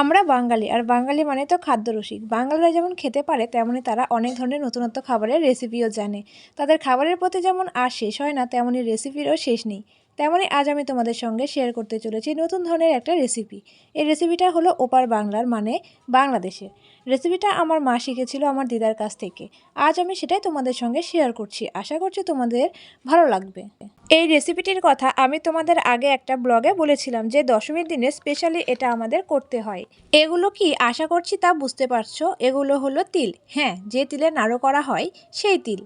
আমরা বাঙালি, আর বাঙালি মানে তো খাদ্যরসিক। বাঙালিরা যেমন খেতে পারে, তেমনি তারা অনেক ধরনের নতুনত্ব খাবারের রেসিপিও জানে। তাদের খাবারের প্রতি যেমন আর শেষ হয় না তেমনই রেসিপিরও শেষ নেই। তেমনই আজ আমি তোমাদের সঙ্গে শেয়ার করতে চলেছি নতুন ধরনের একটা রেসিপি এই রেসিপিটা হলো ওপার বাংলার মানে বাংলাদেশের। রেসিপিটা আমার মা শিখেছিল আমার দিদার কাছ থেকে। আজ আমি সেটাই তোমাদের সঙ্গে শেয়ার করছি। আশা করছি তোমাদের ভালো লাগবে। এই রেসিপিটির কথা আমি তোমাদের আগে একটা ব্লগে বলেছিলাম যে দশমীর দিনে স্পেশালি এটা আমাদের করতে হয়। এগুলো কি আশা করছি তা বুঝতে পারছ? এগুলো হলো তিল। হ্যাঁ যে তিলে নাড়ো করা হয় সেই তিল।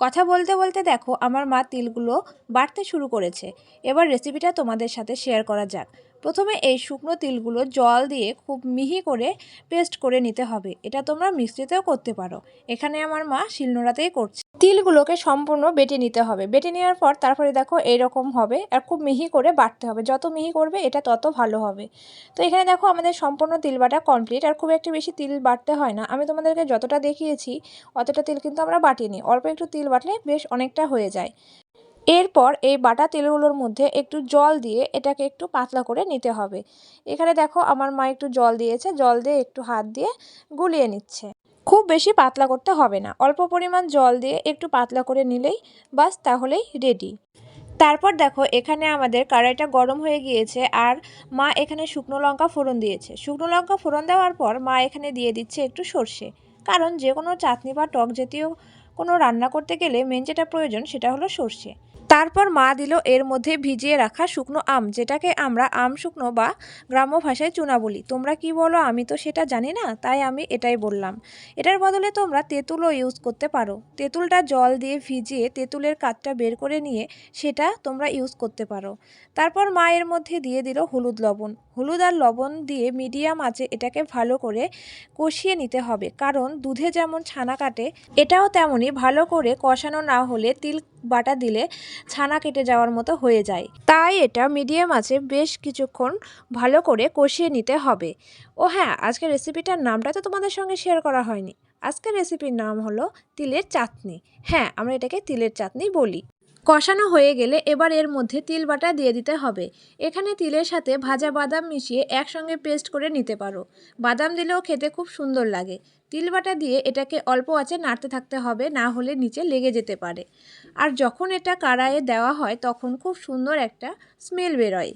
কথা বলতে বলতে দেখো, আমার মা তিলগুলো বাড়তে শুরু করেছে। এবার রেসিপিটা তোমাদের সাথে শেয়ার করা যাক। প্রথমে এই শুকনো তিলগুলো জল দিয়ে খুব মিহি করে পেস্ট করে নিতে হবে। এটা তোমরা মিক্সিতেও করতে পারো। এখানে আমার মা শিলনোড়াতেই করছে। তিলগুলোকে সম্পূর্ণ বেটে নিতে হবে। বেটে নেওয়ার পর তারপরে দেখো এইরকম হবে আর খুব মিহি করে বাটতে হবে। যত মিহি করবে এটা তত ভালো হবে। তো এখানে দেখো আমাদের সম্পূর্ণ তিল বাটা কমপ্লিট। আর খুব একটু বেশি তিল বাটতে হয় না। আমি তোমাদেরকে যতটা দেখিয়েছি, অতটা তিল কিন্তু আমরা বাটিনি। অল্প একটু তিল বাটলে বেশ অনেকটা হয়ে যায়। এরপর এই বাটা তেলগুলোর মধ্যে একটু জল দিয়ে এটাকে একটু পাতলা করে নিতে হবে। এখানে দেখো আমার মা একটু জল দিয়েছে, জল দিয়ে একটু হাত দিয়ে গুলিয়ে নিচ্ছে। খুব বেশি পাতলা করতে হবে না, অল্প পরিমাণ জল দিয়ে একটু পাতলা করে নিলেই বাস তাহলেই রেডি। তারপর দেখো এখানে আমাদের কড়াইটা গরম হয়ে গিয়েছে আর মা এখানে শুকনো লঙ্কা ফোড়ন দিয়েছে। শুকনো লঙ্কা ফোড়ন দেওয়ার পর মা এখানে দিয়ে দিচ্ছে একটু সর্ষে। কারণ যে কোনো চাটনি বা টক জাতীয় কোনো রান্না করতে গেলে মেন যেটা প্রয়োজন সেটা হলো সর্ষে। তারপর মা দিল এর মধ্যে ভিজিয়ে রাখা শুকনো আম, যেটাকে আমরা আম শুকনো বা গ্রাম্য ভাষায় চুনা বলি। তোমরা কি বলো? আমি তো সেটা জানি না, তাই আমি এটাই বললাম। এটার বদলে তোমরা তেঁতুলও ইউজ করতে পারো। তেঁতুলটা জল দিয়ে ভিজিয়ে তেঁতুলের কাঠটা বের করে নিয়ে সেটা তোমরা ইউজ করতে পারো। তারপর মা এর মধ্যে দিয়ে দিল হলুদ লবণ। হলুদ আর লবণ দিয়ে মিডিয়াম আছে এটাকে ভালো করে কষিয়ে নিতে হবে। কারণ দুধে যেমন ছানা কাটে, এটাও তেমনই ভালো করে কষানো না হলে তিল বাটা দিলে ছানা কেটে যাওয়ার মতো হয়ে যায়। তাই এটা মিডিয়াম আছে, বেশ কিছুক্ষণ ভালো করে কষিয়ে নিতে হবে। ও হ্যাঁ আজকের রেসিপিটার নামটা তো তোমাদের সঙ্গে শেয়ার করা হয়নি। আজকের রেসিপির নাম হলো তিলের চাটনি। হ্যাঁ আমরা এটাকে তিলের চাটনি বলি। কষানো হয়ে গেলে এবার এর মধ্যে তিল বাটা দিয়ে দিতে হবে। এখানে তিলের সাথে ভাজা বাদাম মিশিয়ে একসঙ্গে পেস্ট করে নিতে পারো। বাদাম দিলেও খেতে খুব সুন্দর লাগে। তিল বাটা দিয়ে এটাকে অল্প আঁচে নাড়তে থাকতে হবে, না হলে নিচে লেগে যেতে পারে। আর যখন এটা কাড়াইয়ে দেওয়া হয়, তখন খুব সুন্দর একটা স্মেল বেরোয়।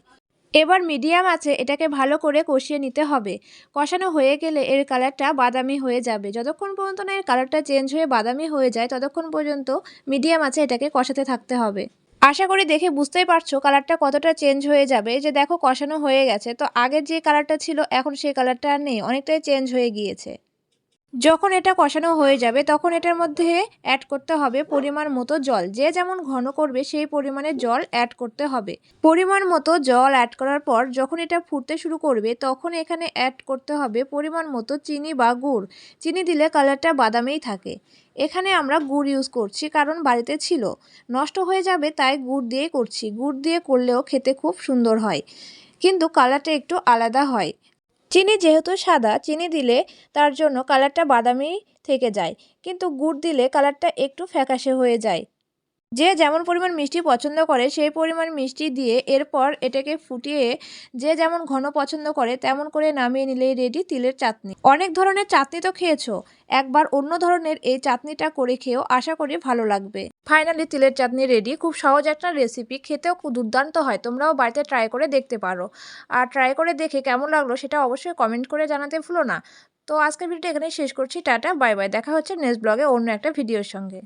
এবার মিডিয়াম আছে, এটাকে ভালো করে কষিয়ে নিতে হবে। কষানো হয়ে গেলে এর কালারটা বাদামি হয়ে যাবে। যতক্ষণ পর্যন্ত না এর কালারটা চেঞ্জ হয়ে বাদামি হয়ে যায়, ততক্ষণ পর্যন্ত মিডিয়াম আছে এটাকে কষাতে থাকতে হবে। আশা করি দেখে বুঝতেই পারছ কালারটা কতটা চেঞ্জ হয়ে যাবে। যে দেখো কষানো হয়ে গেছে, তো আগের যে কালারটা ছিল, এখন সেই কালারটা নেই, অনেকটাই চেঞ্জ হয়ে গিয়েছে। যখন এটা কষানো হয়ে যাবে, তখন এটার মধ্যে অ্যাড করতে হবে পরিমাণ মতো জল। যে যেমন ঘন করবে, সেই পরিমাণে জল অ্যাড করতে হবে। পরিমাণ মতো জল অ্যাড করার পর যখন এটা ফুটতে শুরু করবে, তখন এখানে অ্যাড করতে হবে পরিমাণ মতো চিনি বা গুড়। চিনি দিলে কালারটা বাদামেই থাকে। এখানে আমরা গুড় ইউজ করছি, কারণ বাড়িতে ছিল। নষ্ট হয়ে যাবে, তাই গুড় দিয়ে করছি। গুড় দিয়ে করলেও খেতে খুব সুন্দর হয়। কিন্তু কালারটা একটু আলাদা হয়। চিনি যেহেতু সাদা, চিনি দিলে তার জন্য কালারটা বাদামি থেকে যায়, কিন্তু গুড় দিলে কালারটা একটু ফ্যাকাশে হয়ে যায়। যে যেমন পরিমাণ মিষ্টি পছন্দ করে, সেই পরিমাণ মিষ্টি দিয়ে এরপর এটাকে ফুটিয়ে যে যেমন ঘন পছন্দ করে, তেমন করে নামিয়ে নিলেই রেডি তিলের চাটনি। অনেক ধরনের চাটনি তো খেয়েছো, একবার অন্য ধরনের এই চাটনিটা করে খেয়েও আশা করি ভালো লাগবে। ফাইনালি তিলের চাটনি রেডি খুব সহজ একটা রেসিপি খেতেও খুব দুর্দান্ত হয়। তোমরাও বাড়িতে ট্রাই করে দেখতে পারো। আর ট্রাই করে দেখে কেমন লাগল সেটা অবশ্যই কমেন্ট করে জানাতে ভুলো না। তো আজকের ভিডিওটা এখানেই শেষ করছি। টাটা বাই বাই দেখা হচ্ছে নেক্সট ব্লগে অন্য একটা ভিডিওর সঙ্গে।